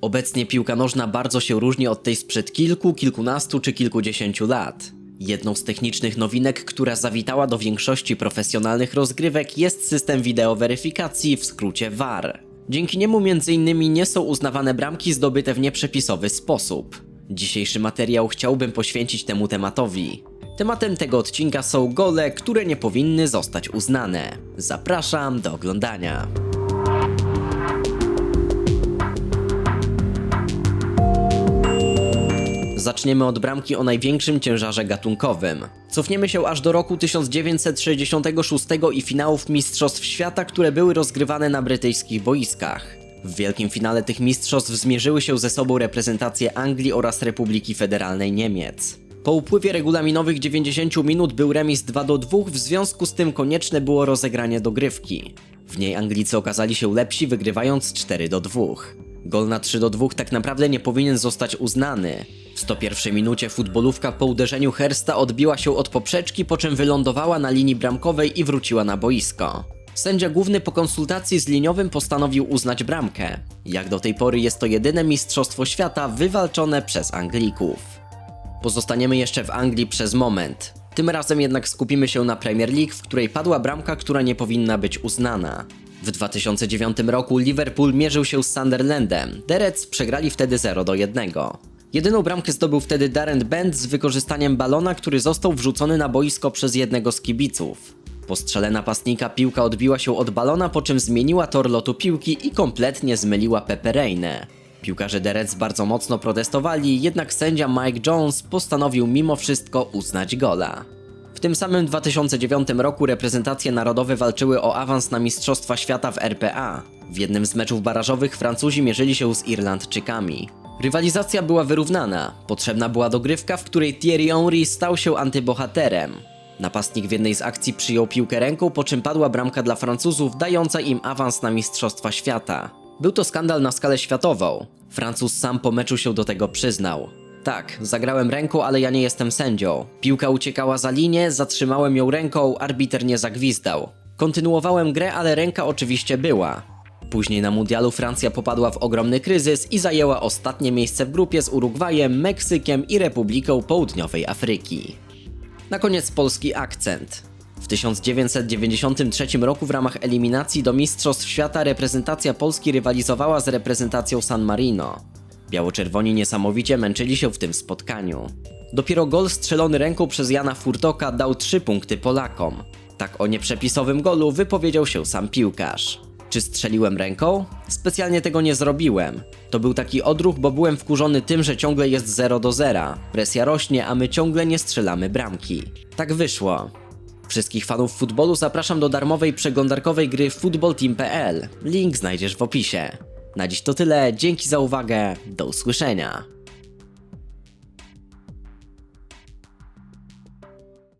Obecnie piłka nożna bardzo się różni od tej sprzed kilku, kilkunastu czy kilkudziesięciu lat. Jedną z technicznych nowinek, która zawitała do większości profesjonalnych rozgrywek jest system wideoweryfikacji, w skrócie VAR. Dzięki niemu m.in. nie są uznawane bramki zdobyte w nieprzepisowy sposób. Dzisiejszy materiał chciałbym poświęcić temu tematowi. Tematem tego odcinka są gole, które nie powinny zostać uznane. Zapraszam do oglądania. Zaczniemy od bramki o największym ciężarze gatunkowym. Cofniemy się aż do roku 1966 i finałów Mistrzostw Świata, które były rozgrywane na brytyjskich boiskach. W wielkim finale tych mistrzostw zmierzyły się ze sobą reprezentacje Anglii oraz Republiki Federalnej Niemiec. Po upływie regulaminowych 90 minut był remis 2 do 2, w związku z tym konieczne było rozegranie dogrywki. W niej Anglicy okazali się lepsi, wygrywając 4 do 2. Gol na 3 do 2 tak naprawdę nie powinien zostać uznany. W 101 minucie futbolówka po uderzeniu Hersta odbiła się od poprzeczki, po czym wylądowała na linii bramkowej i wróciła na boisko. Sędzia główny po konsultacji z liniowym postanowił uznać bramkę. Jak do tej pory jest to jedyne mistrzostwo świata wywalczone przez Anglików. Pozostaniemy jeszcze w Anglii przez moment. Tym razem jednak skupimy się na Premier League, w której padła bramka, która nie powinna być uznana. W 2009 roku Liverpool mierzył się z Sunderlandem. The przegrali wtedy 0 do 1. Jedyną bramkę zdobył wtedy Darren Bent z wykorzystaniem balona, który został wrzucony na boisko przez jednego z kibiców. Po strzele napastnika piłka odbiła się od balona, po czym zmieniła tor lotu piłki i kompletnie zmyliła Pepereinę. Piłkarze The Reds bardzo mocno protestowali, jednak sędzia Mike Jones postanowił mimo wszystko uznać gola. W tym samym 2009 roku reprezentacje narodowe walczyły o awans na Mistrzostwa Świata w RPA. W jednym z meczów barażowych Francuzi mierzyli się z Irlandczykami. Rywalizacja była wyrównana. Potrzebna była dogrywka, w której Thierry Henry stał się antybohaterem. Napastnik w jednej z akcji przyjął piłkę ręką, po czym padła bramka dla Francuzów, dająca im awans na Mistrzostwa Świata. Był to skandal na skalę światową. Francuz sam po meczu się do tego przyznał. Tak, zagrałem ręką, ale ja nie jestem sędzią. Piłka uciekała za linię, zatrzymałem ją ręką, arbiter nie zagwizdał. Kontynuowałem grę, ale ręka oczywiście była. Później na mundialu Francja popadła w ogromny kryzys i zajęła ostatnie miejsce w grupie z Urugwajem, Meksykiem i Republiką Południowej Afryki. Na koniec polski akcent. W 1993 roku w ramach eliminacji do Mistrzostw Świata reprezentacja Polski rywalizowała z reprezentacją San Marino. Biało-czerwoni niesamowicie męczyli się w tym spotkaniu. Dopiero gol strzelony ręką przez Jana Furtoka dał 3 punkty Polakom. Tak o nieprzepisowym golu wypowiedział się sam piłkarz. Czy strzeliłem ręką? Specjalnie tego nie zrobiłem. To był taki odruch, bo byłem wkurzony tym, że ciągle jest 0 do 0. Presja rośnie, a my ciągle nie strzelamy bramki. Tak wyszło. Wszystkich fanów futbolu zapraszam do darmowej przeglądarkowej gry footballteam.pl. Link znajdziesz w opisie. Na dziś to tyle, dzięki za uwagę, do usłyszenia.